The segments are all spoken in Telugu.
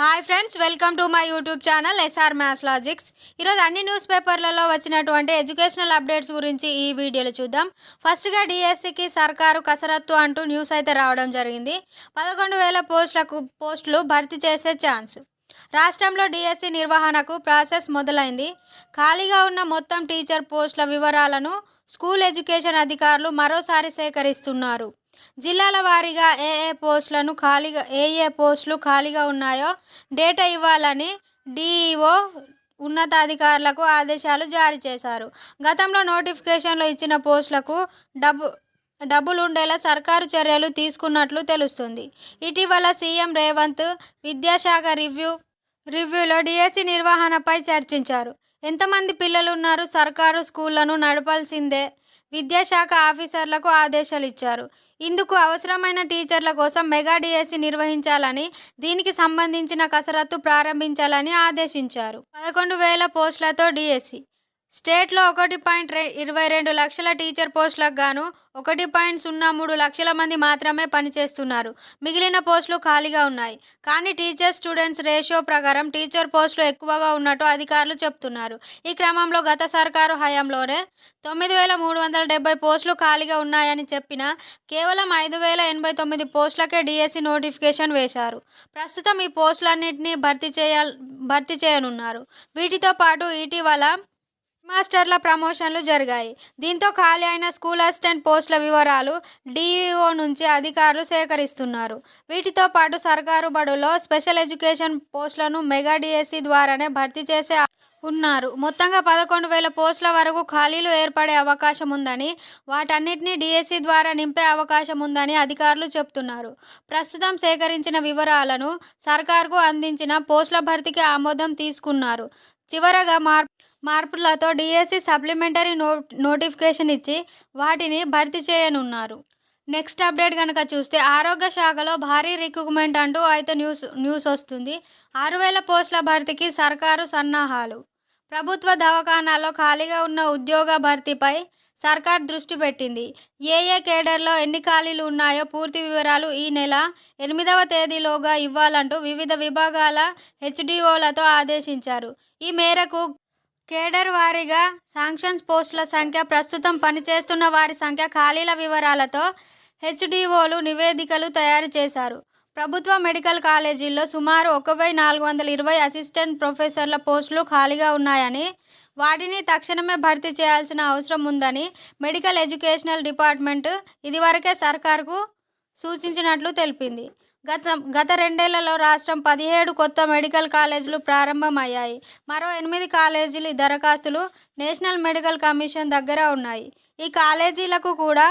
Hi friends welcome to my YouTube channel SR maths logics ఈరోజు అన్ని న్యూస్ పేపర్లలో వచ్చినటువంటి ఎడ్యుకేషనల్ అప్డేట్స్ గురించి ఈ వీడియోలో చూద్దాం. ఫస్ట్గా డిఎస్సికి సర్కారు కసరత్తు అంటూ న్యూస్ అయితే రావడం జరిగింది. పదకొండు వేల పోస్టులకు పోస్టులు భర్తీ చేసే ఛాన్స్. రాష్ట్రంలో డిఎస్సి నిర్వహణకు ప్రాసెస్ మొదలైంది. ఖాళీగా ఉన్న మొత్తం టీచర్ పోస్టుల వివరాలను స్కూల్ ఎడ్యుకేషన్ అధికారులు మరోసారి సేకరిస్తున్నారు. జిల్లాల వారీగా ఏఏ పోస్టులను ఖాళీగా ఏఏ పోస్టులు ఖాళీగా ఉన్నాయో డేటా ఇవ్వాలని డిఈఓ ఉన్నతాధికారులకు ఆదేశాలు జారీ చేశారు. గతంలో నోటిఫికేషన్లో ఇచ్చిన పోస్టులకు డబ్బు డబ్బులు ఉండేలా సర్కారు చర్యలు తీసుకున్నట్లు తెలుస్తుంది. ఇటీవల సీఎం రేవంత్ విద్యాశాఖ రివ్యూ రివ్యూలో డిఎస్సి నిర్వహణపై చర్చించారు. ఎంతమంది పిల్లలు ఉన్నారు సర్కారు స్కూళ్ళను నడపాల్సిందే? విద్యాశాఖ ఆఫీసర్లకు ఆదేశాలు ఇచ్చారు ఇందుకు అవసరమైన టీచర్ల కోసం మెగా డిఎస్సి నిర్వహించాలని దీనికి సంబంధించిన కసరత్తు ప్రారంభించాలని ఆదేశించారు. పదకొండు వేల పోస్టులతో డిఎస్సి స్టేట్లో ఒకటి పాయింట్ రె ఇరవై రెండు లక్షల టీచర్ పోస్టులకు గాను ఒకటి పాయింట్ సున్నా మూడు లక్షల మంది మాత్రమే పనిచేస్తున్నారు. మిగిలిన పోస్టులు ఖాళీగా ఉన్నాయి. కానీ టీచర్ స్టూడెంట్స్ రేషియో ప్రకారం టీచర్ పోస్టులు ఎక్కువగా ఉన్నట్టు అధికారులు చెప్తున్నారు. ఈ క్రమంలో గత సర్కారు హయాంలోనే తొమ్మిది వేల మూడు వందల డెబ్బై పోస్టులు ఖాళీగా ఉన్నాయని చెప్పిన కేవలం ఐదు వేల ఎనభై తొమ్మిది పోస్టులకే డిఎస్సి నోటిఫికేషన్ వేశారు. ప్రస్తుతం ఈ పోస్టులన్నింటినీ భర్తీ చేయ భర్తీ చేయనున్నారు. వీటితో పాటు ఇటీవల మాస్టర్ల ప్రమోషన్లు జరిగాయి. దీంతో ఖాళీ అయిన స్కూల్ అసిస్టెంట్ పోస్టుల వివరాలు డిఈఓ నుంచి అధికారులు సేకరిస్తున్నారు. వీటితో పాటు సర్కారు బడుల్లో స్పెషల్ ఎడ్యుకేషన్ పోస్టులను మెగా డిఎస్సి ద్వారానే భర్తీ చేసే ఉన్నారు. మొత్తంగా పదకొండు వేల పోస్టుల వరకు ఖాళీలు ఏర్పడే అవకాశం ఉందని వాటన్నిటిని డిఎస్సి ద్వారా నింపే అవకాశం ఉందని అధికారులు చెప్తున్నారు ప్రస్తుతం సేకరించిన వివరాలను సర్కార్కు అందించిన పోస్టుల భర్తీకి ఆమోదం తీసుకున్నారు. చివరగా మార్పు మార్పులతో డిఎస్సి సప్లిమెంటరీ నో నోటిఫికేషన్ ఇచ్చి వాటిని భర్తీ చేయనున్నారు. నెక్స్ట్ అప్డేట్ కనుక చూస్తే ఆరోగ్య శాఖలో భారీ రిక్రూట్మెంట్ అంటూ అయితే న్యూస్ న్యూస్ వస్తుంది. ఆరు వేల పోస్టుల భర్తీకి సర్కారు సన్నాహాలు. ప్రభుత్వ దవాఖానాల్లో ఖాళీగా ఉన్న ఉద్యోగ భర్తీపై సర్కార్ దృష్టి పెట్టింది. ఏ ఏ కేడర్లో ఎన్ని ఖాళీలు ఉన్నాయో పూర్తి వివరాలు ఈ నెల ఎనిమిదవ తేదీలోగా ఇవ్వాలంటూ వివిధ విభాగాల హెచ్డిఓలతో ఆదేశించారు. ఈ మేరకు కేడర్ వారీగా శాంక్షన్స్ పోస్టుల సంఖ్య ప్రస్తుతం పనిచేస్తున్న వారి సంఖ్య ఖాళీల వివరాలతో హెచ్డిఓలు నివేదికలు తయారు చేశారు. ప్రభుత్వ మెడికల్ కాలేజీల్లో సుమారు ఒక వెయ్యి నాలుగు వందల ఇరవై అసిస్టెంట్ ప్రొఫెసర్ల పోస్టులు ఖాళీగా ఉన్నాయని వాటిని తక్షణమే భర్తీ చేయాల్సిన అవసరం ఉందని మెడికల్ ఎడ్యుకేషనల్ డిపార్ట్మెంట్ ఇదివరకే సర్కార్కు సూచించినట్లు తెలిపింది. గత గత రెండేళ్ళలో రాష్ట్రం పదిహేడు కొత్త మెడికల్ కాలేజీలు ప్రారంభమయ్యాయి. మరో ఎనిమిది కాలేజీలు దరఖాస్తులు నేషనల్ మెడికల్ కమిషన్ దగ్గర ఉన్నాయి. ఈ కాలేజీలకు కూడా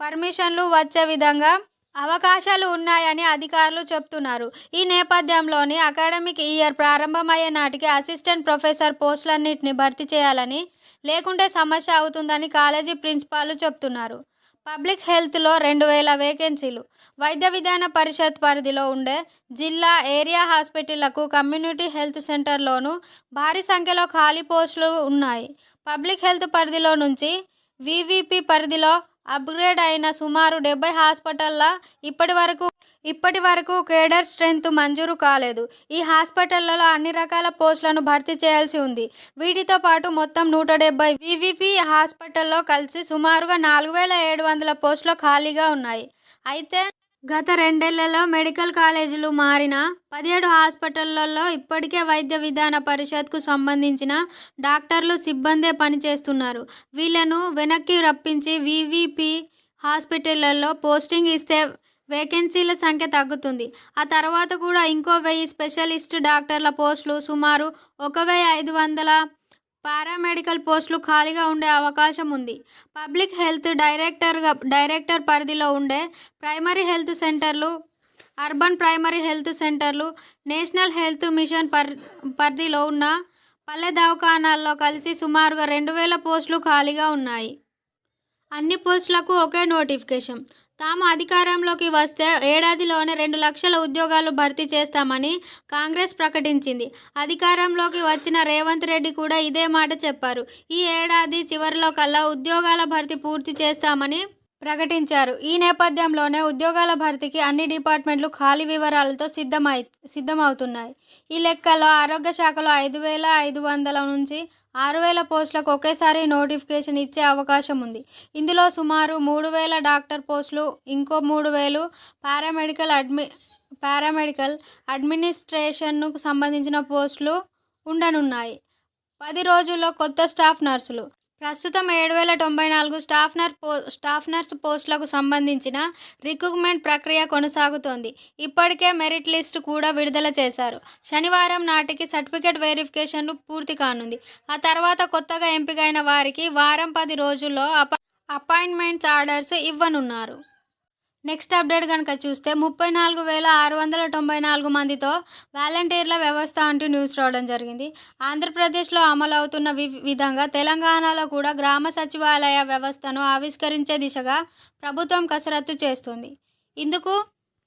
పర్మిషన్లు వచ్చే విధంగా అవకాశాలు ఉన్నాయని అధికారులు చెప్తున్నారు. ఈ నేపథ్యంలోని అకాడమిక్ ఇయర్ ప్రారంభమయ్యే నాటికి అసిస్టెంట్ ప్రొఫెసర్ పోస్టులన్నింటినీ భర్తీ చేయాలని లేకుంటే సమస్య అవుతుందని కాలేజీ ప్రిన్సిపాల్ చెప్తున్నారు. పబ్లిక్ హెల్త్లో రెండు వేల వేకెన్సీలు. వైద్య విధాన పరిషత్ పరిధిలో ఉండే జిల్లా ఏరియా హాస్పిటళ్ళకు కమ్యూనిటీ హెల్త్ సెంటర్లోనూ భారీ సంఖ్యలో ఖాళీ పోస్టులు ఉన్నాయి. పబ్లిక్ హెల్త్ పరిధిలో నుంచి వివిపి పరిధిలో అప్గ్రేడ్ అయిన సుమారు డెబ్బై హాస్పిటల్ల ఇప్పటి వరకు ఇప్పటి వరకు కేడర్ స్ట్రెంత్ మంజూరు కాలేదు. ఈ హాస్పిటళ్ళలో అన్ని రకాల పోస్టులను భర్తీ చేయాల్సి ఉంది. వీటితో పాటు మొత్తం నూట డెబ్బై వివిపి హాస్పిటల్లో కలిసి సుమారుగా నాలుగు వేల ఏడు వందల పోస్టులు ఖాళీగా ఉన్నాయి. అయితే గత రెండేళ్ళలో మెడికల్ కాలేజీలు మారిన పదిహేడు హాస్పిటళ్ళలో ఇప్పటికే వైద్య విధాన పరిషత్కు సంబంధించిన డాక్టర్లు సిబ్బందే పనిచేస్తున్నారు. వీళ్ళను వెనక్కి రప్పించి వివిపి హాస్పిటళ్ళలో పోస్టింగ్ ఇస్తే వేకెన్సీల సంఖ్య తగ్గుతుంది. ఆ తర్వాత కూడా ఇంకో వెయ్యి స్పెషలిస్ట్ డాక్టర్ల పోస్టులు సుమారు ఒక వెయ్యి ఐదు వందల పారామెడికల్ పోస్టులు ఖాళీగా ఉండే అవకాశం ఉంది. పబ్లిక్ హెల్త్ డైరెక్టర్గా డైరెక్టర్ పరిధిలో ఉండే ప్రైమరీ హెల్త్ సెంటర్లు అర్బన్ ప్రైమరీ హెల్త్ సెంటర్లు నేషనల్ హెల్త్ మిషన్ పర్ పరిధిలో ఉన్న పల్లె దవాఖానాల్లో కలిసి సుమారుగా రెండు వేల పోస్టులు ఖాళీగా ఉన్నాయి. అన్ని పోస్టులకు ఒకే నోటిఫికేషన్. తాము అధికారంలోకి వస్తే ఏడాదిలోనే రెండు లక్షల ఉద్యోగాలు భర్తీ చేస్తామని కాంగ్రెస్ ప్రకటించింది. అధికారంలోకి వచ్చిన రేవంత్ రెడ్డి కూడా ఇదే మాట చెప్పారు. ఈ ఏడాది చివరిలో కల్లా ఉద్యోగాల భర్తీ పూర్తి చేస్తామని ప్రకటించారు. ఈ నేపథ్యంలోనే ఉద్యోగాల భర్తీకి అన్ని డిపార్ట్మెంట్లు ఖాళీ వివరాలతో సిద్ధమై సిద్ధమవుతున్నాయి. ఈ లెక్కలో ఆరోగ్య శాఖలో ఐదు వేల ఐదు వందల నుంచి ఆరు వేల పోస్టులకు ఒకేసారి నోటిఫికేషన్ ఇచ్చే అవకాశం ఉంది. ఇందులో సుమారు మూడు వేల డాక్టర్ పోస్టులు ఇంకో మూడు వేలు పారామెడికల్ అడ్మి పారామెడికల్ అడ్మినిస్ట్రేషన్కు సంబంధించిన పోస్టులు ఉండనున్నాయి. పది రోజుల్లో కొత్త స్టాఫ్ నర్సులు ప్రస్తుతం ఏడు వేల తొంభై నాలుగు స్టాఫ్ నర్ పో స్టాఫ్ నర్స్ పోస్టులకు సంబంధించిన రిక్రూట్మెంట్ ప్రక్రియ కొనసాగుతోంది. ఇప్పటికే మెరిట్ లిస్ట్ కూడా విడుదల చేశారు. శనివారం నాటికి సర్టిఫికేట్ వెరిఫికేషన్ పూర్తి కానుంది. ఆ తర్వాత కొత్తగా ఎంపికైన వారికి వారం పది రోజుల్లో అప అపాయింట్మెంట్స్ ఆర్డర్స్ ఇవ్వనున్నారు. నెక్స్ట్ అప్డేట్ కనుక చూస్తే ముప్పై నాలుగు వేల ఆరు వందల తొంభై నాలుగు మందితో వాలంటీర్ల వ్యవస్థ అంటూ న్యూస్ రావడం జరిగింది. ఆంధ్రప్రదేశ్లో అమలు అవుతున్న వి విధంగా తెలంగాణలో కూడా గ్రామ సచివాలయ వ్యవస్థను ఆవిష్కరించే దిశగా ప్రభుత్వం కసరత్తు చేస్తుంది. ఇందుకు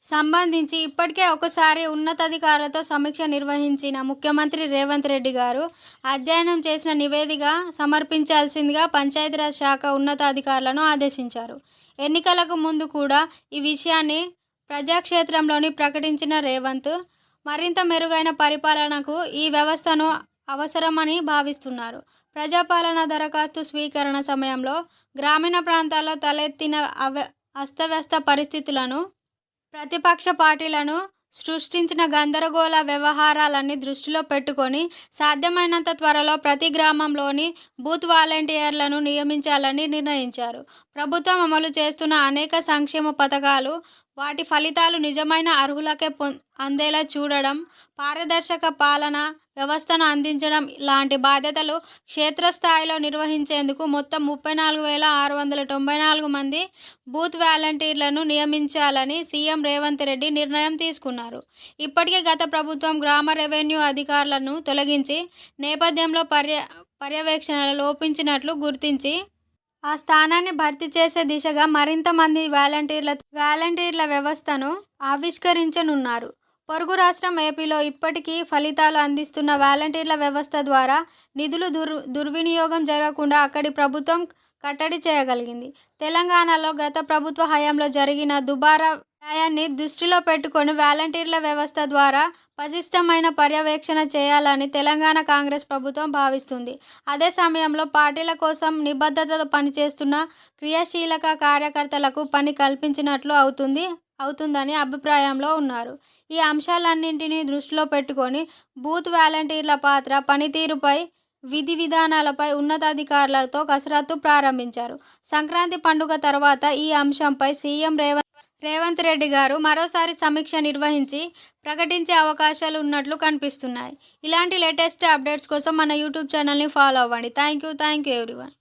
సంబంధించి ఇప్పటికే ఒకసారి ఉన్నతాధికారులతో సమీక్ష నిర్వహించిన ముఖ్యమంత్రి రేవంత్ రెడ్డి గారు అధ్యయనం చేసిన నివేదిక సమర్పించాల్సిందిగా పంచాయతీరాజ్ శాఖ ఉన్నతాధికారులను ఆదేశించారు. ఎన్నికలకు ముందు కూడా ఈ విషయాన్ని ప్రజాక్షేత్రంలోని ప్రకటించిన రేవంత్ మరింత మెరుగైన పరిపాలనకు ఈ వ్యవస్థను అవసరమని భావిస్తున్నారు. ప్రజాపాలన దరఖాస్తు స్వీకరణ సమయంలో గ్రామీణ ప్రాంతాల్లో తలెత్తిన అవ అస్తవ్యస్త పరిస్థితులను ప్రతిపక్ష పార్టీలను సృష్టించిన గందరగోళ వ్యవహారాలన్నీ దృష్టిలో పెట్టుకొని సాధ్యమైనంత త్వరలో ప్రతి గ్రామంలోని బూత్ వాలంటీర్లను నియమించాలని నిర్ణయించారు. ప్రభుత్వం అమలు చేస్తున్న అనేక సంక్షేమ పథకాలు వాటి ఫలితాలు నిజమైన అర్హులకే పొ అందేలా చూడడం పారదర్శక పాలన వ్యవస్థను అందించడం లాంటి బాధ్యతలు క్షేత్రస్థాయిలో నిర్వహించేందుకు మొత్తం ముప్పై నాలుగు వేల ఆరు వందల తొంభై నాలుగు మంది బూత్ వాలంటీర్లను నియమించాలని సీఎం రేవంత్ రెడ్డి నిర్ణయం తీసుకున్నారు. ఇప్పటికే గత ప్రభుత్వం గ్రామ రెవెన్యూ అధికారులను తొలగించి నేపథ్యంలో పర్య పర్యవేక్షణ లోపించినట్లు గుర్తించి ఆ స్థానాన్ని భర్తీ చేసే దిశగా మరింత మంది వాలంటీర్ల వాలంటీర్ల వ్యవస్థను ఆవిష్కరించనున్నారు. పొరుగు రాష్ట్రం ఏపీలో ఇప్పటికీ ఫలితాలు అందిస్తున్న వాలంటీర్ల వ్యవస్థ ద్వారా నిధులు దుర్ దుర్వినియోగం జరగకుండా అక్కడి ప్రభుత్వం కట్టడి చేయగలిగింది. తెలంగాణలో గత ప్రభుత్వ హయాంలో జరిగిన దుబారా వ్యాయాన్ని దృష్టిలో పెట్టుకొని వాలంటీర్ల వ్యవస్థ ద్వారా పటిష్టమైన పర్యవేక్షణ చేయాలని తెలంగాణ కాంగ్రెస్ ప్రభుత్వం భావిస్తుంది. అదే సమయంలో పార్టీల కోసం నిబద్ధతతో పనిచేస్తున్న క్రియాశీలక కార్యకర్తలకు పని కల్పించినట్లు అవుతుంది. అవుతుందని అభిప్రాయంలో ఉన్నారు. ఈ అంశాలన్నింటినీ దృష్టిలో పెట్టుకొని బూత్ వాలంటీర్ల పాత్ర పనితీరుపై విధి విధానాలపై ఉన్నతాధికారులతో కసరత్తు ప్రారంభించారు. సంక్రాంతి పండుగ తర్వాత ఈ అంశంపై సీఎం రేవంత్ రేవంత్ రెడ్డి గారు మరోసారి సమీక్ష నిర్వహించి ప్రకటించే అవకాశాలు ఉన్నట్లు కనిపిస్తున్నాయి. ఇలాంటి లేటెస్ట్ అప్డేట్స్ కోసం మన యూట్యూబ్ ఛానల్ని ఫాలో అవ్వండి. Thank you thank you everyone.